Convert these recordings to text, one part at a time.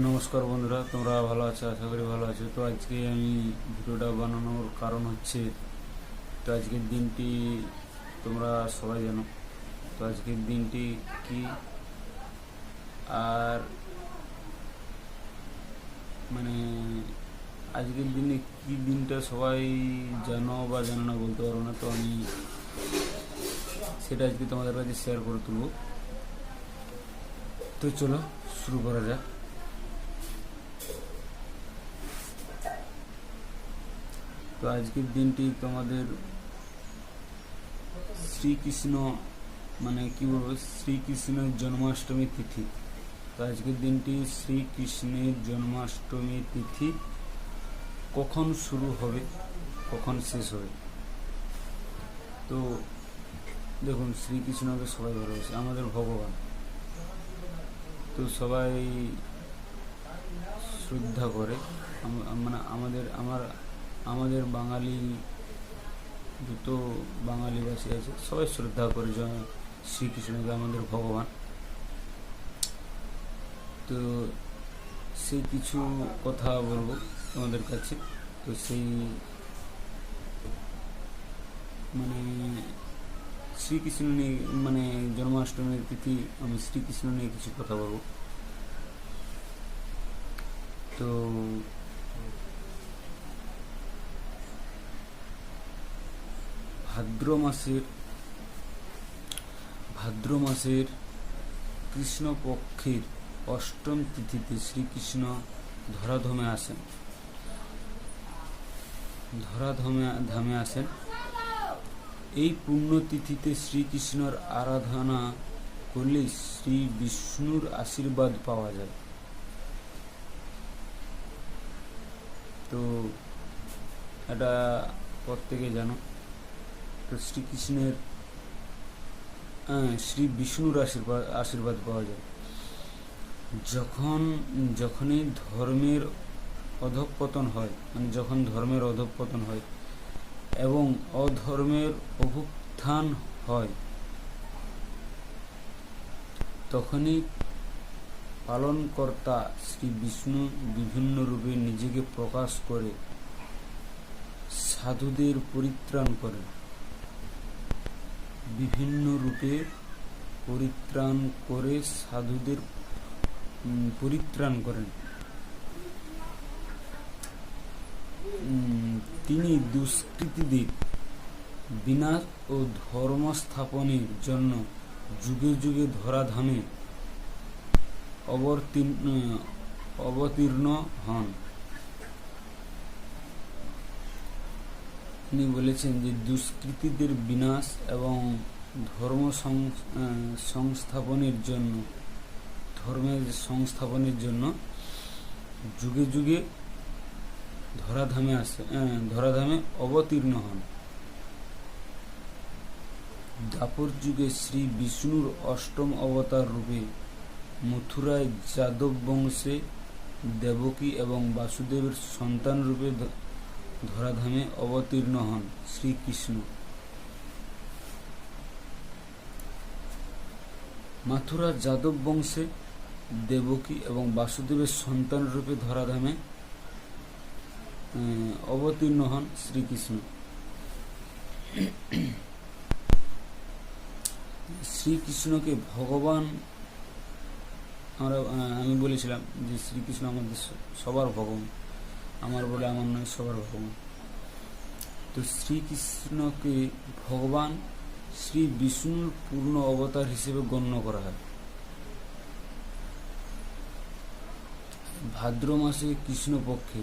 নমস্কার বন্ধুরা, তোমরা ভালো আছো? আশা করি ভালো আছো। তো আজকে আমি ভিডিওটা বানানোর কারণ হচ্ছে, তো আজকের দিনটি তোমরা সবাই জানো। তো আজকের দিনটি কি? আর মানে আজকের দিনে কি দিনটা সবাই জানো বা জানো না বলতে পারো না, তো আমি সেটা আজকে তোমাদের কাছে শেয়ার করে তুলবো। তো চলো, শুরু করা যাক। তো আজকের দিনটি তোমাদের শ্রীকৃষ্ণ মানে কি বলব, শ্রীকৃষ্ণের জন্মাষ্টমী তিথি। তো আজকের দিনটি শ্রীকৃষ্ণের জন্মাষ্টমী তিথি কখন শুরু হবে, কখন শেষ হবে? তো দেখুন শ্রীকৃষ্ণকে সবাই ভালোবাসে, আমাদের ভগবান। তো সবাই শ্রদ্ধা করে মানে আমাদের, আমার আমাদের বাঙালি যত বাঙালিবাসী আছে, সবাই শ্রদ্ধা করে জ- শ্রীকৃষ্ণকে আমাদের ভগবান। তো সেই কিছু কথা বলব তোমাদের কাছে। তো সেই মানে শ্রীকৃষ্ণ নিয়ে মানে জন্মাষ্টমীর তিথি, আমি শ্রীকৃষ্ণ নিয়ে কিছু কথা বলব। তো ভাদ্র মাসের ভাদ্র মাসের কৃষ্ণপক্ষের অষ্টম তিথিতে শ্রীকৃষ্ণ ধরাধমে আসেন। ধরাধমে, ধামে আসেন। এই পুণ্যতিথিতে শ্রীকৃষ্ণর আরাধনা করলে শ্রী বিষ্ণুর আশীর্বাদ পাওয়া যায়। তো, এটা প্রত্যেকে জানো। তো শ্রীকৃষ্ণের শ্রী বিষ্ণুর আশীর্বাদ আশীর্বাদ পাওয়া যায়। যখন, যখনই ধর্মের অধঃপতন হয় মানে যখন ধর্মের অধঃপতন হয় এবং অধর্মের অভুত্থান হয়, তখনই পালনকর্তা শ্রী বিষ্ণু বিভিন্ন রূপে নিজেকে প্রকাশ করে সাধুদের পরিত্রাণ করেন। বিভিন্ন রূপে পরিত্রাণ করে সাধুদের পরিত্রাণ করেন। তিনি দুষ্কৃতীদের বিনাশ ও ধর্ম স্থাপনের জন্য যুগে যুগে ধরাধামে অবতীর্ণ অবতীর্ণ হন। তিনি বলেছেন যে দুষ্কৃতীদের বিনাশ এবং ধর্ম সংস্থাপনের জন্য, ধর্মের সংস্থাপনের জন্য যুগে যুগে ধরাধামে আসে ধরাধামে অবতীর্ণ হন। দাপর যুগে শ্রী বিষ্ণুর অষ্টম অবতার রূপে মথুরায় যাদব বংশে দেবকী এবং বাসুদেবের সন্তান রূপে ধরাধামে অবতীর্ণ হন শ্রীকৃষ্ণ। মাথুরা যাদব বংশে দেবকী এবং বাসুদেবের সন্তান রূপে ধরাধামে অবতীর্ণ হন শ্রীকৃষ্ণ। শ্রীকৃষ্ণকে ভগবান, আমরা আমি বলেছিলাম যে শ্রীকৃষ্ণ আমাদের সবার ভগবান। আমার বলে আমার নয়, সবার ভগবান। তো শ্রীকৃষ্ণকে ভগবান শ্রী বিষ্ণুর পূর্ণ অবতার হিসেবে গণ্য করা হয়। ভাদ্র মাসে কৃষ্ণপক্ষে,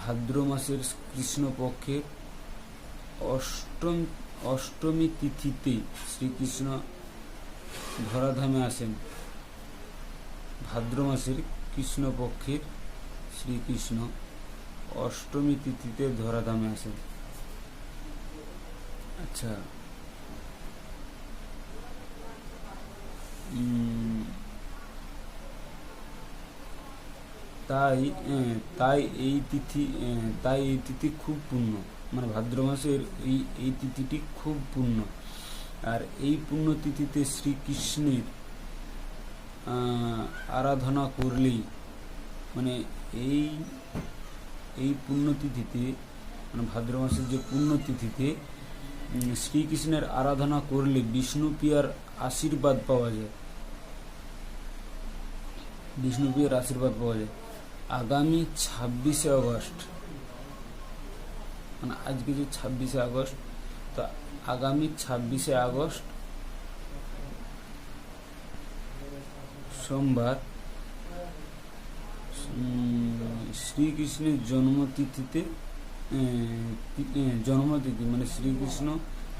ভাদ্র মাসের কৃষ্ণপক্ষের অষ্টম, অষ্টমী তিথিতে শ্রীকৃষ্ণ ধরাধামে আসেন। ভাদ্র মাসের কৃষ্ণপক্ষের শ্রীকৃষ্ণ অষ্টমী তিথিতে ধরাধামে আসেন। আচ্ছা। তাই তাই এই তিথি তাই এই তিথি খুব পূর্ণ। মানে ভাদ্র মাসের এই এই তিথিটি খুব পূর্ণ। আর এই পূর্ণ তিথিতে শ্রীকৃষ্ণের আরাধনা করলেই মানে এই এই পুণ্যতিথিতে মানে ভাদ্র মাসের যে পুণ্যতিথিতে শ্রীকৃষ্ণের আরাধনা করলে বিষ্ণুপ্রিয়ার আশীর্বাদ পাওয়া যায়। বিষ্ণুপ্রিয়ার আশীর্বাদ পাওয়া যায়। আগামী ছাব্বিশে আগস্ট মানে আজকে যে ছাব্বিশে আগস্ট, তো আগামী ছাব্বিশে আগস্ট সোমবার শ্রীকৃষ্ণের জন্মতিথিতে জন্মতিথি মানে শ্রীকৃষ্ণ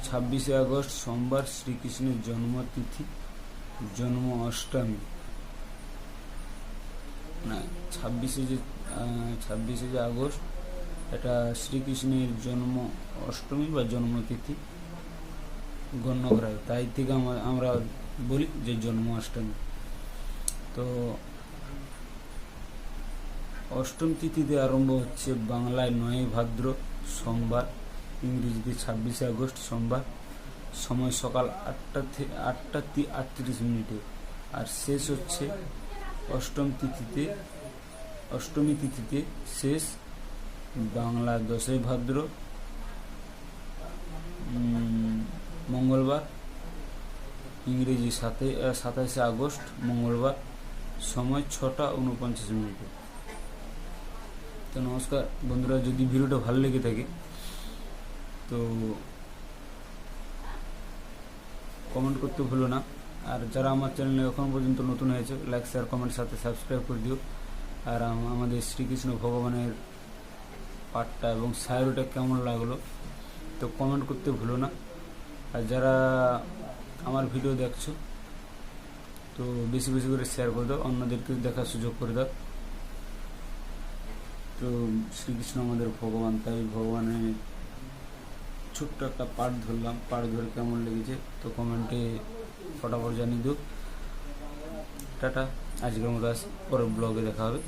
ছাব্বিশে আগস্ট সোমবার শ্রীকৃষ্ণের জন্মতিথি, জন্ম অষ্টমী। না, ছাব্বিশে যে ছাব্বিশে যে আগস্ট, এটা শ্রীকৃষ্ণের জন্ম অষ্টমী বা জন্মতিথি গণ্য করা তাই থেকে আমরা বলি যে জন্মাষ্টমী তো অষ্টম তিথিতে আরম্ভ হচ্ছে বাংলায় নয় ভাদ্র সোমবার, ইংরেজিতে ছাব্বিশে আগস্ট সোমবার। সময় সকাল আটটা থেকে আটটা আটত্রিশ মিনিটে। আর শেষ হচ্ছে অষ্টম তিথিতে, অষ্টমী তিথিতে শেষ বাংলা দশই ভাদ্র। মঙ্গলবার, ইংরেজি সাতে, সাতাশে আগস্ট মঙ্গলবার। সময় ছটা উনপঞ্চাশ মিনিটে। তো নমস্কার বন্ধুরা, যদি ভিডিওটা ভালো লেগে থাকে, তো কমেন্ট করতে ভুলো না। আর যারা আমার চ্যানেলে এখন পর্যন্ত নতুন হয়েছে লাইক শেয়ার কমেন্ট সাথে সাবস্ক্রাইব করে দিও। আর আমাদের শ্রীকৃষ্ণ ভগবানের পাঠটা এবং সায়রোটা কেমন লাগল, তো কমেন্ট করতে ভুলো না। আর যারা আমার ভিডিও দেখছ, তো বেশি বেশি করে শেয়ার করে দাও অন্যদেরকে দেখার সুযোগ করে দাও। তো শ্রীকৃষ্ণ আমাদের ভগবান, তাই ভগবানের ছোট্ট একটা পাঠ ধরলাম। পাঠ ধরে কেমন লেগেছে তো কমেন্টে ফটাফট জানিয়ে দিও। টাটা, আজকের মতো আসি পরের ব্লগে দেখা হবে।